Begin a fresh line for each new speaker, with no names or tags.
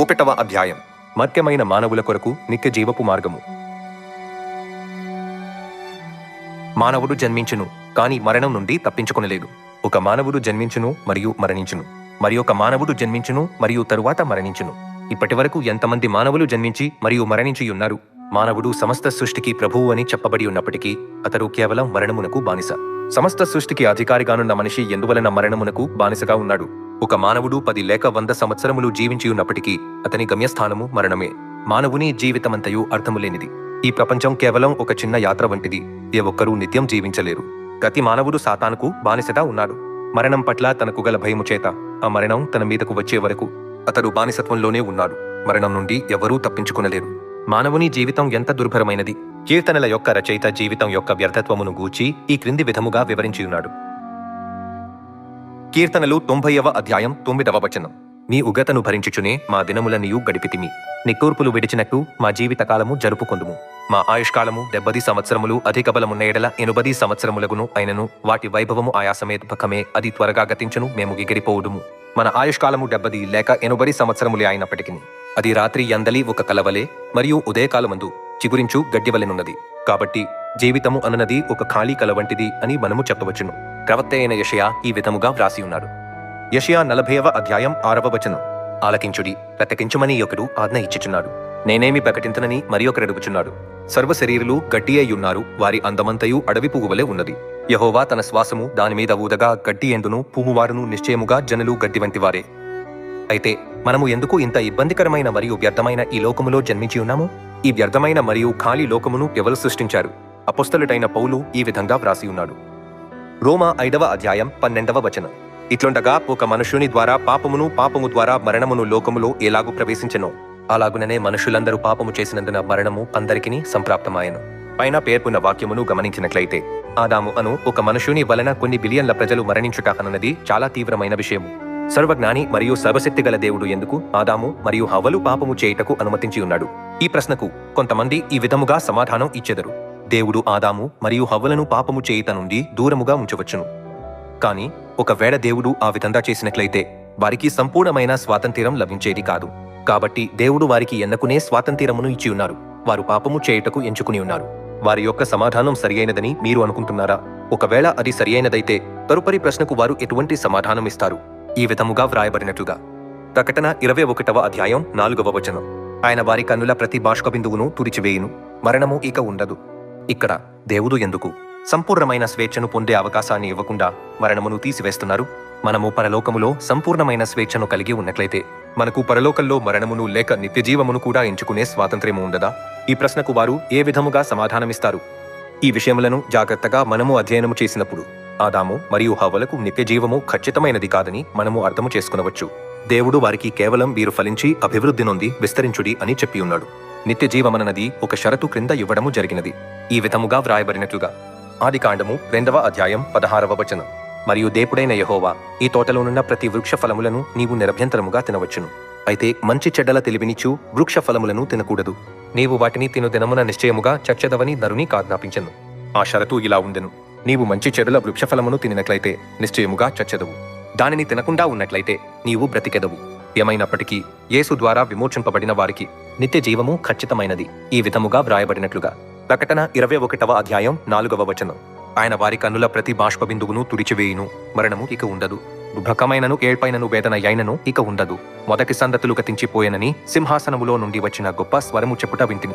ఒకటవ అధ్యాయం. మర్త్యమైన మానవుల కొరకు నిత్య జీవపు మార్గము. మానవుడు జన్మించును కాని మరణం నుండి తప్పించుకొనలేదు. ఒక మానవుడు జన్మించును మరియు మరణించును. మరి ఒక మానవుడు జన్మించును మరియు తరువాత మరణించును. ఇప్పటి వరకు ఎంతమంది మానవులు జన్మించి మరియు మరణించి ఉన్నారు మానవుడు సమస్త సృష్టికి ప్రభువు అని చెప్పబడి ఉన్నప్పటికీ అతడు కేవలం మరణమునకు బానిస. సమస్త సృష్టికి అధికారిగానున్న మనిషి ఎందువలన మరణమునకు బానిసగా ఉన్నాడు? ఒక మానవుడు పది లేక వంద సంవత్సరములు జీవించి ఉన్నప్పటికీ అతని గమ్యస్థానము మరణమే. మానవుని జీవితమంతయు అర్థములేనిది. ఈ ప్రపంచం కేవలం ఒక చిన్న యాత్ర వంటిది. ఏ ఒక్కరూ నిత్యం జీవించలేరు. ప్రతి మానవుడు సాతానుకు బానిసగా ఉన్నాడు. మరణం పట్ల తనకు గల భయము చేత ఆ మరణం తన మీదకు వచ్చే వరకు అతడు బానిసత్వంలోనే ఉన్నాడు. మరణం నుండి ఎవరూ తప్పించుకునలేరు. మానవుని జీవితం ఎంత దుర్భరమైనది. కీర్తనల యొక్క రచయిత జీవితం యొక్క వ్యర్థత్వమును గూర్చి ఈ క్రింది విధముగా వివరించి ఉన్నాడు. కీర్తనలు తొంభైవ అధ్యాయం తొమ్మిదవ వచనం. నీ ఉగతను భరించుచునే మా దినములనియు గడిపితిమి. నిక్కూర్పులు విడిచినట్టు మా జీవితకాలము జరుపుకొందుము. మా ఆయుష్కాలము డెబ్బది సంవత్సరములు అధిక బలమున్నయడల ఎనుబది సంవత్సరములగును అయినను వాటి వైభవము ఆయాసమేపకమే అది త్వరగా గతించును మేము ఎగిరిపోవుదుము మన ఆయుష్కాలము డెబ్బది లేక ఎనుబది సంవత్సరములే అయినప్పటికీ అది రాత్రి ఎందలి ఒక కలవలే మరియు ఉదయకాలమందు చిగురించు గడ్డివలెనున్నది. కాబట్టి జీవితము అన్నది ఒక ఖాళీ కల వంటిది అని మనము చెప్పవచ్చును. ప్రవక్త అయిన యషయా ఈ విధముగా వ్రాసి ఉన్నాడు. యషయా నలభైవ అధ్యాయం ఆరవ వచనం. ఆలకించుడి ప్రతకించుమని ఒకడు ఆజ్ఞ ఇచ్చుచున్నాడు. నేనేమి ప్రకటించనని మరి ఒకరు అడుగుచున్నాడు. సర్వ శరీరులు గడ్డి అయి ఉన్నారు వారి అందమంతయు అడవి పువ్వువలే ఉన్నది. యహోవా తన శ్వాసము దాని మీద ఊదగా గడ్డి ఎందును పువ్వువారును నిశ్చయముగా జనులు గడ్డి వంటివారే అయితే మనము ఎందుకు ఇంత ఇబ్బందికరమైన మరియు వ్యర్థమైన ఈ లోకములో జన్మించి ఉన్నాము? ఈ వ్యర్థమైన మరియు ఖాళీ లోకమును ఎవరు సృష్టించారు? అపుస్తలుడైన పౌలు ఈ విధంగా వ్రాసి ఉన్నాడు. రోమా ఐదవ అధ్యాయం పన్నెండవ వచనం. ఇట్లుండగా ఒక మనుషుని ద్వారా పాపమును పాపము ద్వారా మరణమును లోకములో ఎలాగు ప్రవేశించెనో అలాగుననే మనుషులందరూ పాపము చేసినందున మరణము అందరికిని సంప్రాప్తమాయను. పైన పేర్కొన్న వాక్యమును గమనించినట్లయితే ఆదాము అను ఒక మనుషుని వలన కొన్ని బిలియన్ల ప్రజలు మరణించుట అన్నది చాలా తీవ్రమైన విషయము. సర్వజ్ఞాని మరియు సర్వశక్తి గల దేవుడు ఎందుకు ఆదాము మరియు హవలు పాపము చేయుటకు అనుమతించి ఉన్నాడు? ఈ ప్రశ్నకు కొంతమంది ఈ విధముగా సమాధానం ఇచ్చెదరు. దేవుడు ఆదాము మరియు హవ్వలను పాపము చేయుట నుండి దూరముగా ఉంచవచ్చును. కాని ఒకవేళ దేవుడు ఆ విధంగా చేసినట్లయితే వారికి సంపూర్ణమైన స్వాతంత్ర్యం లభించేది కాదు. కాబట్టి దేవుడు వారికి ఎన్నకునే స్వాతంత్ర్యమును ఇచ్చి ఉన్నారు. వారు పాపము చేయుటకు ఎంచుకుని ఉన్నారు. వారి యొక్క సమాధానం సరియైనదని మీరు అనుకుంటున్నారా? ఒకవేళ అది సరియైనదైతే తరుపరి ప్రశ్నకు వారు ఎటువంటి సమాధానం ఇస్తారు? ఈ విధముగా వ్రాయబడినట్లుగా. ప్రకటన ఇరవై ఒకటవ అధ్యాయం నాలుగవ వచనం. ఆయన వారి కన్నుల ప్రతి బాష్క బిందువును తుడిచివేయును. మరణము ఇక ఉండదు. ఇక్కడ దేవుడు ఎందుకు సంపూర్ణమైన స్వేచ్ఛను పొందే అవకాశాన్ని ఇవ్వకుండా మరణమును తీసివేస్తున్నారు? మనము పరలోకములో సంపూర్ణమైన స్వేచ్ఛను కలిగి ఉన్నట్లయితే మనకు పరలోకంలో మరణమును లేక నిత్యజీవమును కూడా ఎంచుకునే స్వాతంత్ర్యము ఉండదా? ఈ ప్రశ్నకు వారు ఏ విధముగా సమాధానమిస్తారు? ఈ విషయములను జాగ్రత్తగా మనము అధ్యయనము చేసినప్పుడు ఆదాము మరియు హవలకు నిత్యజీవము ఖచ్చితమైనది కాదని మనము అర్థము చేసుకునవచ్చు. దేవుడు వారికి కేవలం వీరు ఫలించి అభివృద్ధి నొంది విస్తరించుడి అని చెప్పి ఉన్నాడు. నిత్య జీవమనది ఒక షరతు క్రింద ఇవ్వడము జరిగినది. ఈ విధముగా వ్రాయబడినట్లుగా. ఆది కాండము రెండవ అధ్యాయం పదహారవ వచనం. మరియు దేవుడైన యహోవా ఈ తోటలోనున్న ప్రతి వృక్ష ఫలములను నీవు నిరభ్యంతరముగా తినవచ్చును. అయితే మంచి చెడ్డల తెలివినిచ్చు వృక్ష ఫలములను తినకూడదు. నీవు వాటిని తిను దినమున నిశ్చయముగా చచ్చదవని నరుని కాజ్ఞాపించను. ఆ షరతు ఇలా ఉండెను. నీవు మంచి చెడుల వృక్షఫలమును తినట్లయితే నిశ్చయముగా చచ్చదవు. దానిని తినకుండా ఉన్నట్లయితే నీవు బ్రతికెదవు. ఏమైనప్పటికీ యేసు ద్వారా విమోచింపబడిన వారికి నిత్య జీవము ఖచ్చితమైనది. ఈ విధముగా వ్రాయబడినట్లుగా ప్రకటన ఇరవై ఒకటవ అధ్యాయం నాలుగవ వచనం. ఆయన వారి కన్నుల ప్రతి బాష్ప బిందువును తుడిచివేయును మరణము ఇక ఉండదు. దుఃఖమైనను ఏడ్పైనను వేదన అయినను ఇక ఉండదు. మొదటి సందతులు గతించిపోయెనని సింహాసనములో నుండి వచ్చిన గొప్ప స్వరము చెప్పుట వింటిని